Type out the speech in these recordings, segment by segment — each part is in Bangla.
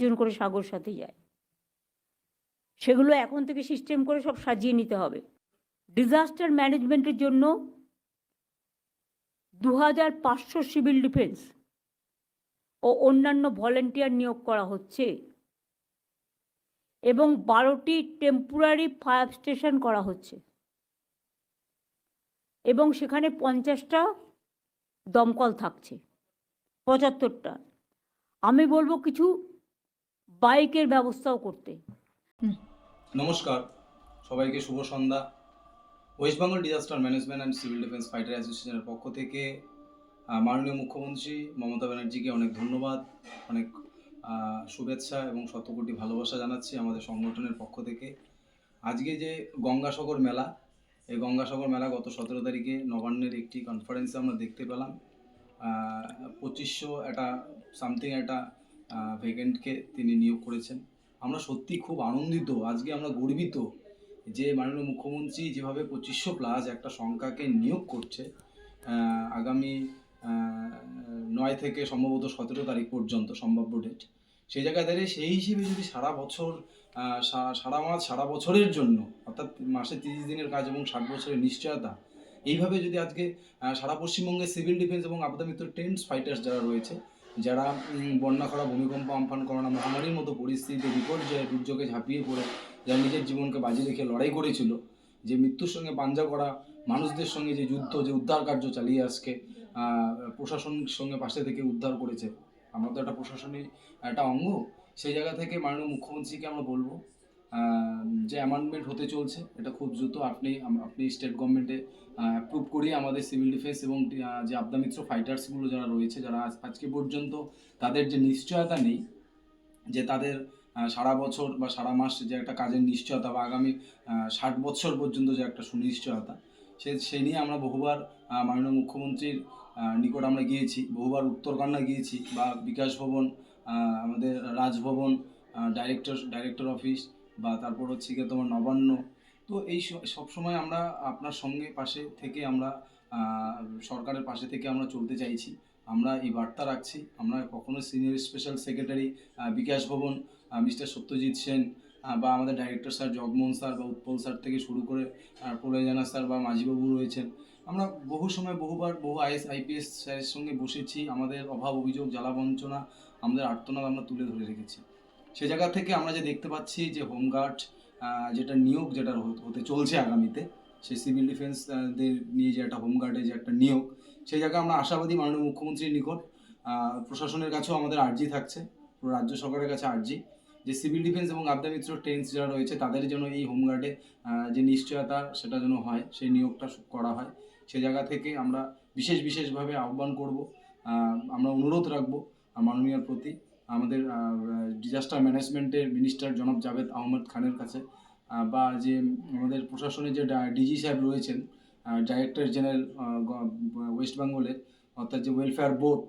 জন করে সাগর সাথে যায়। সেগুলো এখন থেকে সিস্টেম করে সব সাজিয়ে নিতে হবে। ডিজাস্টার ম্যানেজমেন্টের জন্য দু হাজার পাঁচশো সিভিল ডিফেন্স ও অন্যান্য ভলেন্টিয়ার নিয়োগ করা হচ্ছে এবং বারোটি টেম্পোরারি ফায়ার স্টেশন করা হচ্ছে এবং সেখানে পঞ্চাশটা দমকল থাকছে, পঁচাত্তরটা। আমি বলব কিছু বাইকের ব্যবস্থাও করতে। নমস্কার, সবাইকে শুভ সন্ধ্যা। West Bengal disaster management and civil defence fighter অ্যাসোসিয়েশনের পক্ষ থেকে মাননীয় মুখ্যমন্ত্রী মমতা ব্যানার্জিকে অনেক ধন্যবাদ, অনেক শুভেচ্ছা এবং শতকোটি ভালোবাসা জানাচ্ছি আমাদের সংগঠনের পক্ষ থেকে। আজকে যে গঙ্গাসাগর মেলা, এই গঙ্গাসাগর মেলা গত সতেরো তারিখে নবান্নের একটি কনফারেন্সে আমরা দেখতে পেলাম। পঁচিশশো একটা সামথিং একটা ভেকেন্টকে তিনি নিয়োগ করেছেন। আমরা সত্যি খুব আনন্দিত, আজকে আমরা গর্বিত যে মাননীয় মুখ্যমন্ত্রী যেভাবে পঁচিশশো প্লাস একটা সংখ্যাকে নিয়োগ করছে আগামী নয় থেকে সম্ভবত সতেরো তারিখ পর্যন্ত সম্ভাব্য ডেট সেই জায়গায় দাঁড়িয়ে সেই হিসেবে যদি সারা বছর সারা মাস, সারা বছরের জন্য, অর্থাৎ মাসে তিরিশ দিনের কাজ এবং ষাট বছরের নিশ্চয়তা, এইভাবে যদি আজকে সারা পশ্চিমবঙ্গে সিভিল ডিফেন্স এবং আপদা মিত্র টেন্স ফাইটার্স যারা রয়েছে যারা বন্যা খরা, ভূমিকম্প, আমফান করোনা মহামারীর মতো পরিস্থিতিতে বিপর্যয়ে দুর্যোগে ঝাঁপিয়ে পড়ে, যারা নিজের জীবনকে বাজি রেখে লড়াই করেছিল, যে মৃত্যুর সঙ্গে পাঞ্জা করা, মানুষদের সঙ্গে যে যুদ্ধ, যে উদ্ধার কার্য চালিয়ে আসছে প্রশাসন প্রশাসনের সঙ্গে পাশে থেকে উদ্ধার করেছে। আমরা তো একটা প্রশাসনের একটা অঙ্গ, সেই জায়গা থেকে মাননীয় মুখ্যমন্ত্রীকে আমরা বলব যে অ্যামেন্ডমেন্ট হতে চলছে, এটা খুব দ্রুত আপনি আপনি স্টেট গভর্নমেন্টে অ্যাপ্রুভ করিয়ে আমাদের সিভিল ডিফেন্স এবং যে আবদামিত্র ফাইটার্সগুলো যারা রয়েছে, যারা আজ- আজকে পর্যন্ত তাদের যে নিশ্চয়তা নেই, যে তাদের সারা বছর বা সারা মাস যে একটা কাজের নিশ্চয়তা বা আগামী ষাট বছর পর্যন্ত যে একটা সুনিশ্চয়তা, সে সেই নিয়ে আমরা বহুবার মাননীয় মুখ্যমন্ত্রীর নিকট আমরা গিয়েছি, বহুবার উত্তরকান্না গিয়েছি বা বিকাশ ভবন আমাদের রাজভবন ডাইরেক্টর ডাইরেক্টর অফিস বা তারপর হচ্ছে গিয়ে তোমার নবান্ন। তো এই সবসময় আমরা আপনার সঙ্গে পাশে থেকে আমরা সরকারের পাশে থেকে আমরা চলতে চাইছি। আমরা এই বার্তা রাখছি। আমরা কখনো সিনিয়র স্পেশাল সেক্রেটারি বিকাশ ভবন মিস্টার সত্যজিৎ সেন বা আমাদের ডাইরেক্টর স্যার জগমোহন স্যার বা উৎপল স্যার থেকে শুরু করে আহ, প্রলয় জানা স্যার বা মাঝিবাবু রয়েছেন। আমরা বহু সময় বহুবার বহু আইএস আইপিএস স্যারের সঙ্গে বসেছি। আমাদের অভাব অভিযোগ জ্বালা বঞ্চনা আমাদের আর্তনাদ আমরা তুলে ধরে রেখেছি। সে জায়গা থেকে আমরা যে দেখতে পাচ্ছি যে হোমগার্ড যেটা নিয়োগ যেটা হতে- চলছে আগামীতে, সেই সিভিল ডিফেন্সদের নিয়ে যে একটা হোমগার্ডে যে একটা নিয়োগ, সেই জায়গায় আমরা আশাবাদী মাননীয় মুখ্যমন্ত্রীর নিকট প্রশাসনের কাছেও আমাদের আর্জি থাকছে রাজ্য সরকারের কাছে আর্জি, যে সিভিল ডিফেন্স এবং আবদা মিত্র টেন্স যারা রয়েছে, তাদের যেন এই হোমগার্ডে যে নিশ্চয়তা সেটা যেন হয়, সেই নিয়োগটা করা হয়। সে জায়গা থেকে আমরা বিশেষ বিশেষভাবে আহ্বান করব আমরা অনুরোধ রাখব মাননীয়ার প্রতি। আমাদের ডিজাস্টার ম্যানেজমেন্টের মিনিস্টার জনাব জাভেদ আহমদ খানের কাছে বা যে আমাদের প্রশাসনের যে ডিজি সাহেব রয়েছেন ডাইরেক্টর জেনারেল ওয়েস্ট বেঙ্গলের অর্থাৎ যে ওয়েলফেয়ার বোর্ড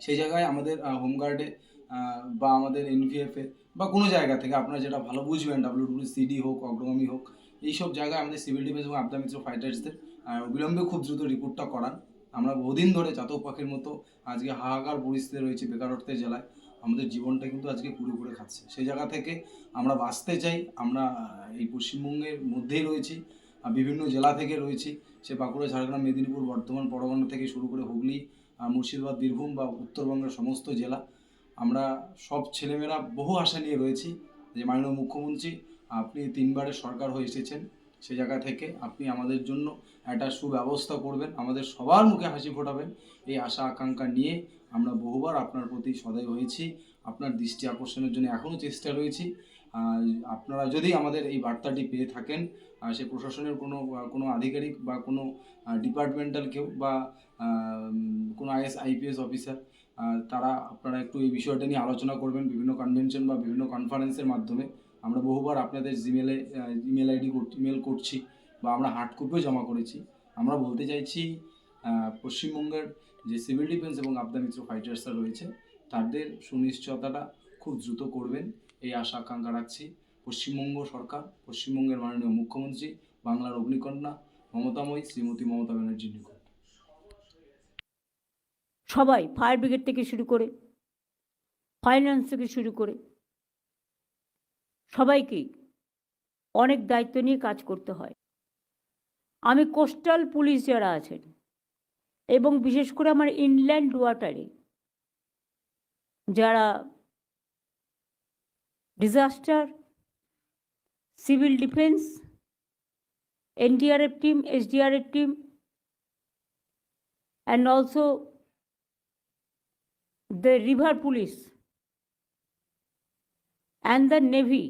সেই জায়গায় আমাদের হোমগার্ডে বা আমাদের এনভিএফে বা কোনো জায়গা থেকে আপনারা যেটা ভালো বুঝবেন ডাব্লিউডব্লিউ সিডি হোক, অগ্রগামী হোক, এইসব জায়গায় আমাদের সিভিল ডিফেন্স এবং আবদা মিত্র ফাইটার্সদের অবিলম্বে খুব দ্রুত রিপোর্টটা করান। আমরা বহুদিন ধরে চাতক পাখির মতো আজকে হাহাকার পরিস্থিতি রয়েছে বেকারত্বের জেলায় আমাদের জীবনটা কিন্তু আজকে কুড়ে খাচ্ছে। সেই জায়গা থেকে আমরা বাঁচতে চাই, আমরা এই পশ্চিমবঙ্গের মধ্যেই রয়েছি বিভিন্ন জেলা থেকে রয়েছি। সে বাঁকুড়া ঝাড়গ্রাম, মেদিনীপুর, বর্ধমান, পরগনা থেকে শুরু করে হুগলি মুর্শিদাবাদ, বীরভূম বা উত্তরবঙ্গের সমস্ত জেলা। আমরা সব ছেলেমেয়েরা বহু আশা নিয়ে রয়েছি যে মাননীয় মুখ্যমন্ত্রী, আপনি তিনবারের সরকার হয়ে এসেছেন। সে জায়গা থেকে আপনি আমাদের জন্য একটা সুব্যবস্থা করবেন, আমাদের সবার মুখে হাসি ফোটাবেন। এই আশা, আকাঙ্ক্ষা নিয়ে আমরা বহুবার আপনার প্রতি সদয় হয়েছি। আপনার দৃষ্টি আকর্ষণের জন্য এখনও চেষ্টা রয়েছি। আপনারা যদি আমাদের এই বার্তাটি পেয়ে থাকেন সে প্রশাসনের কোনো কোনো আধিকারিক বা কোনো ডিপার্টমেন্টাল কেউ বা কোনো আইএস আইপিএস অফিসার তারা আপনারা একটু এই বিষয়টা নিয়ে আলোচনা করবেন বিভিন্ন কনভেনশন বা বিভিন্ন কনফারেন্সের মাধ্যমে। আমরা বহুবার আপনাদের জিমেলে ইমেল আইডি ইমেল করছি বা আমরা হার্ড কপিও জমা করেছি। আমরা বলতে চাইছি পশ্চিমবঙ্গের যে সিভিল ডিফেন্স এবং আবদা মিত্র ফাইটার্সরা রয়েছে, তাদের সুনিশ্চয়তাটা খুব দ্রুত করবেন। এই আশা, আকাঙ্ক্ষা রাখছি। পশ্চিমবঙ্গ সরকার, পশ্চিমবঙ্গের মাননীয় মুখ্যমন্ত্রী, বাংলার অগ্নিকন্যা মমতাময়ী শ্রীমতী মমতা ব্যানার্জির নিকট। সবাই ফায়ার ব্রিগেড থেকে শুরু করে ফাইন্যান্স থেকে শুরু করে সবাইকেই অনেক দায়িত্ব নিয়ে কাজ করতে হয়। আমি কোস্টাল পুলিশ যারা আছেন এবং বিশেষ করে আমার ইনল্যান্ড ওয়াটারে যারা disaster, civil defence, NDRF team, SDRF team and also the river police and the navy